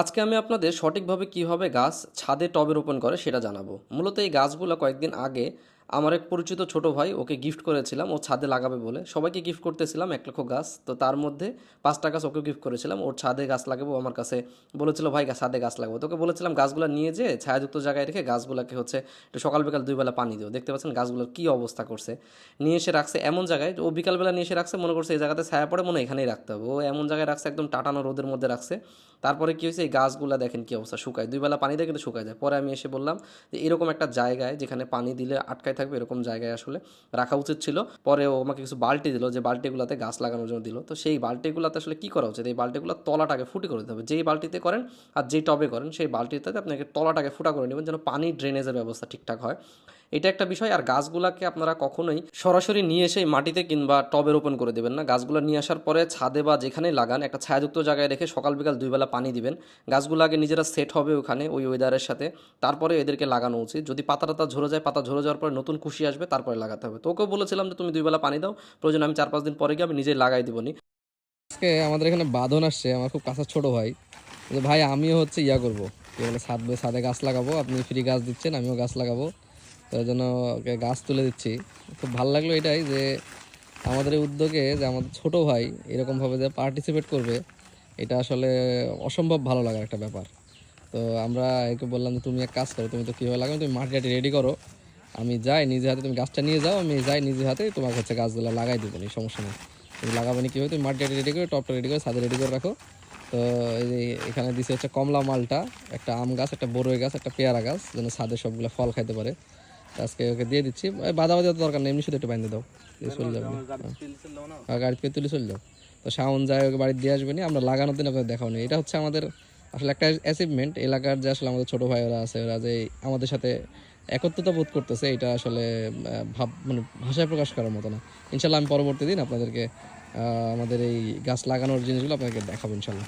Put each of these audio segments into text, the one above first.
আজকে আমি আপনাদের সঠিকভাবে কীভাবে গাছ ছাদে টবে রোপণ করে সেটা জানাব। মূলত এই গাছগুলো কয়েকদিন আগে আমার এক পরিচিত ছোট ভাই, ওকে গিফট করেছিলাম, ও ছাদে লাগাবে বলে। সবাইকে গিফট করতেছিলাম এক লক্ষ গাছ। তো তার মধ্যে পাঁচটা গাছ ওকে গিফট করেছিলাম। ওর ছাদে গাছ লাগাবো আমার কাছে। বলেছিল, ভাই ছাদে গাছ লাগাবো। তোকে বলেছিলাম, গাছগুলো নিয়ে যে ছায়াযুক্ত জায়গায় রেখে গাছগুলোকে হচ্ছে একটু সকাল বিকাল দুইবেলা পানি দিও। দেখতে পাচ্ছেন গাছগুলোর কী অবস্থা করছে। নিয়ে এসে রাখছে এমন জায়গায়, ও বিকালবেলা নিয়ে এসে রাখছে, মনে করছে এই জায়গাতে ছায়া পড়ে, মনে এখানেই রাখতে হবে। ও এমন জায়গায় রাখছে, একদম টাটানো রোদের মধ্যে রাখছে। তারপরে কী হয়েছে, এই গাছগুলো দেখেন কী অবস্থা, শুকায়। দুইবেলা পানি দেয় কিন্তু শুকায় যায়। পরে আমি এসে বললাম যে, এরকম একটা জায়গায় যেখানে পানি দিলে আটকায় থাকবে এরকম জায়গায় আসলে রাখা উচিত ছিল। পরে ও আমাকে কিছু বাল্টি দিল, যে বাল্টিগুলোতে গাছ লাগানোর জন্য দিল। তো সেই বাল্টিগুলোতে আসলে কি করা উচিত? এই বাল্টিগুলোর তলাটাকে ফুটি করে দিতে হবে। যেই বাল্টিতে করেন আর যেই টবে করেন, সেই বাল্টিতে আপনাকে তলাটাকে ফুটা করে নেবেন যেন পানি ড্রেনেজের ব্যবস্থা ঠিকঠাক হয়। এটা একটা বিষয়। আর গাছগুলাকে আপনারা কখনোই সরাসরি নিয়ে এসে মাটিতে কিংবা টবে রোপণ করে দেবেন না। গাছগুলো নিয়ে আসার পরে ছাদে বা যেখানেই লাগান, একটা ছায়াযুক্ত জায়গায় রেখে সকাল বিকাল দুইবেলা পানি দিবেন। গাছগুলো আগে নিজেরা সেট হবে ওখানে, ওই ওয়েদারের সাথে। তারপরে এদেরকে লাগানো উচিত। যদি পাতা টাতা ঝরে যায়, পাতা ঝরে যাওয়ার পরে নতুন খুশি আসবে, তারপরে লাগাতে হবে। তোকেও বলেছিলাম যে, তুমি দুইবেলা পানি দাও। প্রয়োজন আমি চার পাঁচ দিন পরে গিয়ে আমি নিজেই লাগাই দিবনি। আজকে আমাদের এখানে বাঁধন আসছে। আমার খুব কাছের ছোট ভাই। যে ভাই, আমিও হচ্ছে ইয়া করব। বলে, ছাদ ছাদে গাছ লাগাবো। আপনি ফ্রি গাছ দিচ্ছেন, আমিও গাছ লাগাবো। তো এই জন্য ওকে গাছ তুলে দিচ্ছি। খুব ভালো লাগল এটাই যে আমাদের এই উদ্যোগে যে আমাদের ছোট ভাই এরকমভাবে যে পার্টিসিপেট করবে, এটা আসলে অসম্ভব ভালো লাগার একটা ব্যাপার। তো আমরা একে বললাম যে, তুমি এক কাজ করো, তুমি তো কীভাবে লাগাবে? তুমি মাটি মাটিটা রেডি করো। আমি যাই, নিজে হাতে তুমি গাছটা নিয়ে যাও, আমি যাই নিজে হাতে তোমার হচ্ছে গাছগুলো লাগাই দেবো নি সমস্যা নেই। তুমি লাগাবে না কীভাবে? তুমি মাটিটা রেডি করে, টপটা রেডি করে, ছাদে রেডি করে রাখো। তো এই যে এখানে দিছে হচ্ছে কমলা মালটা, একটা আম গাছ, একটা বড়ই গাছ, একটা পেয়ারা গাছ, যেন ছাদে সবগুলো ফল খাইতে পারে। আজকে ওকে দিয়ে দিচ্ছি। বাধা বাধা দরকার নেই, এমনি শুধু একটু বাইন্ধে দাও। চলে যাবে। হ্যাঁ গাড়ি পেয়ে তুলে চলে যাও। তো শাওন যায়, ওকে বাড়ি দিয়ে আসবে নি, আমরা লাগানোর দিন আপনাদের দেখাও নেই এটা হচ্ছে আমাদের আসলে একটা অ্যাচিভমেন্ট এলাকার যে আসলে আমাদের ছোট ভাই ওরা আছে, ওরা যে আমাদের সাথে একত্রতা বোধ করতেছে, এটা আসলে ভাব মানে ভাষায় প্রকাশ করার মতো না। ইনশাল্লাহ আমি পরবর্তী দিন আপনাদেরকে আমাদের এই গাছ লাগানোর জিনিসগুলো আপনাদেরকে দেখাবো ইনশাল্লাহ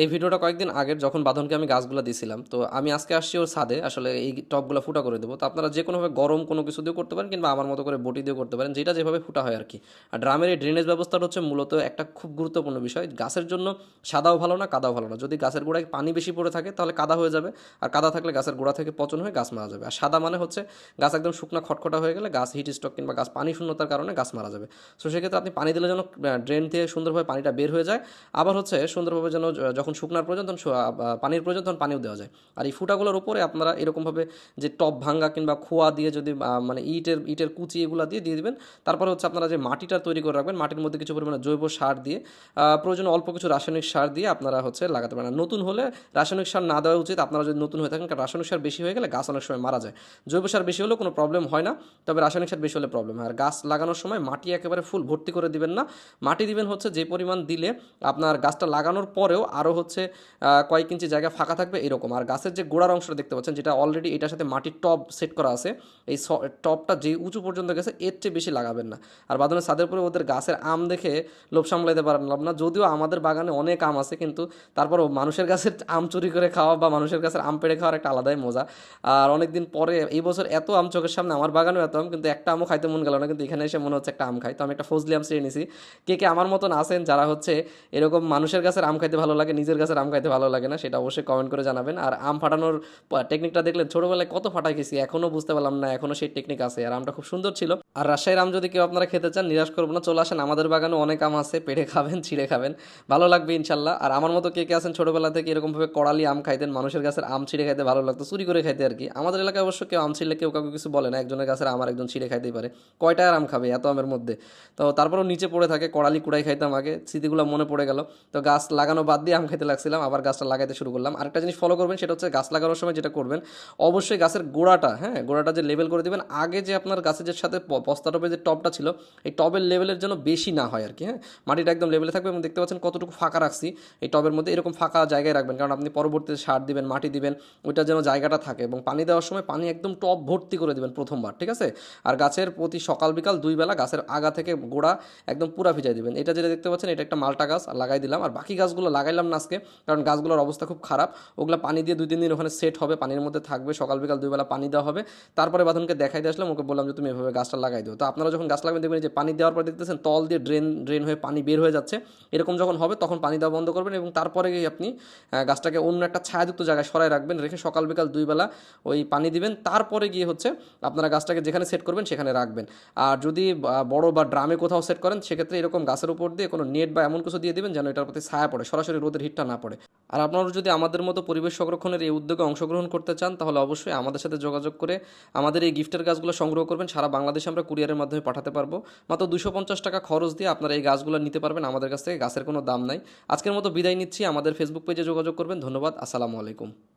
এই ভিডিওটা কয়েকদিন আগের যখন বাঁধনকে আমি গাছগুলো দিছিলাম, তো আমি আজকে আসছি ওর ছাদে, আসলে এই টপগুলো ফুটা করে দেবো। তো আপনারা যে কোনোভাবে গরম কোনো কিছু দিয়েও করতে পারেন কিংবা আমার মতো করে বটি দিয়েও করতে পারেন, যেটা যেভাবে ফুটা হয় আর কি আর ড্রামের এই ড্রেনেজ ব্যবস্থাটা হচ্ছে মূলত একটা খুব গুরুত্বপূর্ণ বিষয়। গাছের জন্য সাদাও ভালো না, কাদাও ভালো না। যদি গাছের গোড়ায় পানি বেশি পড়ে থাকে, তাহলে কাদা হয়ে যাবে। আর কাদা থাকলে গাছের গোড়া থেকে পচন হয়ে গাছ মারা যাবে। আর সাদা মানে হচ্ছে গাছ একদম শুকনা খটখটা হয়ে গেলে গাছ হিট স্টক কিংবা গাছ পানি শূন্যতার কারণে গাছ মারা যাবে। সো সেক্ষেত্রে আপনি পানি দিলে যেন ড্রেন থেকে সুন্দরভাবে পানিটা বের হয়ে যায়। আবার হচ্ছে সুন্দরভাবে যেন যখন শুকনার প্রয়োজন তখন পানির প্রয়োজন তখন পানিও দেওয়া যায়। আর এই ফুটাগুলোর উপরে আপনারা এরকমভাবে যে টপ ভাঙ্গা কিংবা খোয়া দিয়ে যদি মানে ইটের ইটের কুচি এগুলো দিয়ে দিয়ে দেবেন, তারপরে হচ্ছে আপনারা যে মাটিটা তৈরি করে রাখবেন, মাটির মধ্যে কিছু পরিমাণে জৈব সার দিয়ে প্রয়োজন অল্প কিছু রাসায়নিক সার দিয়ে আপনারা হচ্ছে লাগাতে পারেন। নতুন হলে রাসায়নিক সার না দেওয়া উচিত, আপনারা যদি নতুন হয়ে থাকেন, কারণ রাসায়নিক সার বেশি হয়ে গেলে গাছ অনেক সময় মারা যায়। জৈব সার বেশি হলেও কোনো প্রবলেম হয় না, তবে রাসায়নিক সার বেশি হলে প্রবলেম হয়। আর গাছ লাগানোর সময় মাটি একেবারে ফুল ভর্তি করে দিবেন না। মাটি দিবেন হচ্ছে যে পরিমাণ দিলে আপনার গাছটা লাগানোর পরেও আরও হচ্ছে কয়েক ইঞ্চি জায়গা ফাঁকা থাকবে এরকম। আর গাছের যে গোড়ার অংশটা দেখতে পাচ্ছেন, যেটা অলরেডি এটার সাথে মাটির টব সেট করা আছে, এই টবটা যে উঁচু পর্যন্ত গেছে, এর চেয়ে বেশি লাগাবেন না। আর বাদনের ছাদের পরে ওদের গাছের আম দেখে লোভ সামলাইতে পারলাম না। যদিও আমাদের বাগানে অনেক আম আছে, কিন্তু তারপরও মানুষের গাছের আম চুরি করে খাওয়া বা মানুষের গাছের আম পেড়ে খাওয়ার একটা আলাদাই মজা। আর অনেকদিন পরে, এই বছর এত আম চোখের সামনে, আমার বাগানেও এত আম, কিন্তু একটা আমও খাইতে মন গেল না, কিন্তু এখানে এসে মনে হচ্ছে একটা আম খাই। তো আমি একটা ফজলি আম চেয়ে নিছি। কে কে আমার মতন আছেন, যারা হচ্ছে এরকম মানুষের গাছের আম খাইতে ভালো লাগে নিজের গাছের আম খাইতে ভালো লাগে না, সেটা অবশ্যই কমেন্ট করে জানাবেন। আর আম ফাটানোর টেকনিকটা দেখলে ছোটোবেলায় কত ফাটাই গেছি এখনও বুঝতে পারলাম না এখনও সেই টেকনিক আছে। আর আমটা খুব সুন্দর ছিল। আর রাজশাহীর আম যদি কেউ আপনারা খেতে চান, নিরাশ করব না। চলে আসেন, আমাদের বাগানে অনেক আম আছে, পেড়ে খাবেন, ছিঁড়ে খাবেন। ভালো লাগবে ইনশাল্লাহ। আর আমার মতো কে কে আছেন, ছোটোবেলা থেকে এরকমভাবে কড়ালি আম খাইতেন, মানুষের গাছের আম ছিঁড়ে খাইতে ভালো লাগতো, চুরি করে খাইতে আর কি। আমাদের এলাকায় অবশ্য কেউ আম ছিঁড়লে কেউ কাউকে কিছু বলে না, একজনের গাছের আমার একজন ছিঁড়ে খাইতেই পারে। কয়টা আর আম খাবে এত আমের মধ্যে? তো তারপরেও নিচে পড়ে থাকে, কড়ালি কুড়াই খাইতাম আগে, স্মৃতিগুলো মনে পড়ে গেল। তো গাছ লাগানো বাদ দিয়ে আম খাইতে লাগছিলাম, আবার গাছটা লাগাইতে শুরু করলাম। আরেকটা জিনিস ফলো করবেন, সেটা হচ্ছে গাছ লাগানোর সময় যেটা করবেন, অবশ্যই গাছের গোড়াটা হ্যাঁ গোড়াটা যে লেভেল করে দেবেন, আগে যে আপনার গাছের সাথে বস্তা টপের যে টপটা ছিল, এই টবের লেভেলের জন্য বেশি না হয় আর কি হ্যাঁ? মাটিটা একদম লেভেলে থাকবে এবং দেখতে পাচ্ছেন কতটুকু ফাঁকা রাখছি। এই টবের মধ্যে এরকম ফাঁকা জায়গায় রাখবেন, কারণ আপনি পরবর্তীতে সার দিবেন, মাটি দিবেন, ওইটা যেন জায়গাটা থাকে এবং পানি দেওয়ার সময় পানি একদম টপ ভর্তি করে দিবেন প্রথমবার, ঠিক আছে? আর গাছের প্রতি সকাল বিকাল দুই বেলা গাছের আগা থেকে গোড়া একদম পুরা ভিজাই দিবেন। এটা যেটা দেখতে পাচ্ছেন, এটা একটা মালটা গাছ লাগাই দিলাম। আর বাকি গাছগুলো লাগাইলাম না আজকে, কারণ গাছগুলোর অবস্থা খুব খারাপ। ওগুলো পানি দিয়ে দুই তিন দিন ওখানে সেট হবে, পানির মধ্যে থাকবে, সকাল বিকাল দুই বেলা পানি দেওয়া হবে। তারপরে বাঁধনকে দেখাই দিয়ে আসলাম, ওকে বললাম যে, তুমি এভাবে গাছটা লাগাই লাগাই দেবো। তো আপনারা যখন গাছ লাগাবেন, দেখবেন যে পানি দেওয়ার পর দেখতেছেন তল দিয়ে ড্রেন ড্রেন হয়ে পানি বের হয়ে যাচ্ছে। এরকম যখন হবে, তখন পানি দেওয়া বন্ধ করবেন এবং তারপরে আপনি গাছটাকে অন্য একটা ছায়াযুক্ত জায়গায় সরাই রাখবেন, রেখে সকাল বিকাল দুই বেলা ওই পানি দিবেন। তারপরে গিয়ে হচ্ছে আপনারা গাছটাকে যেখানে সেট করবেন, সেখানে রাখবেন। আর যদি বড় বা ড্রামে কোথাও সেট করেন, সেক্ষেত্রে এরকম গাছের উপর দিয়ে কোনো নেট বা এমন কিছু দিয়ে দিবেন যেন এটার প্রতি ছায়া পড়ে, সরাসরি রোদের হিটটা না পড়ে। আর আপনারা যদি আমাদের মতো পরিবেশ সংরক্ষণের এই উদ্যোগে অংশগ্রহণ করতে চান, তাহলে অবশ্যই আমাদের সাথে যোগাযোগ করে আমাদের এই গিফটের গাছগুলো সংগ্রহ করবেন। সারা বাংলাদেশে আমরা কুরিয়ারের মাধ্যমে পাঠাতে পারব। মাত্র দুশো পঞ্চাশ টাকা খরচ দিয়ে আপনারা এই গাছগুলো নিতে পারবেন। আমাদের কাছ থেকে গাছের কোনো দাম নাই। আজকের মতো বিদায় নিচ্ছি। আমাদের ফেসবুক পেজে যোগাযোগ করবেন। ধন্যবাদ। আসসালামু আলাইকুম।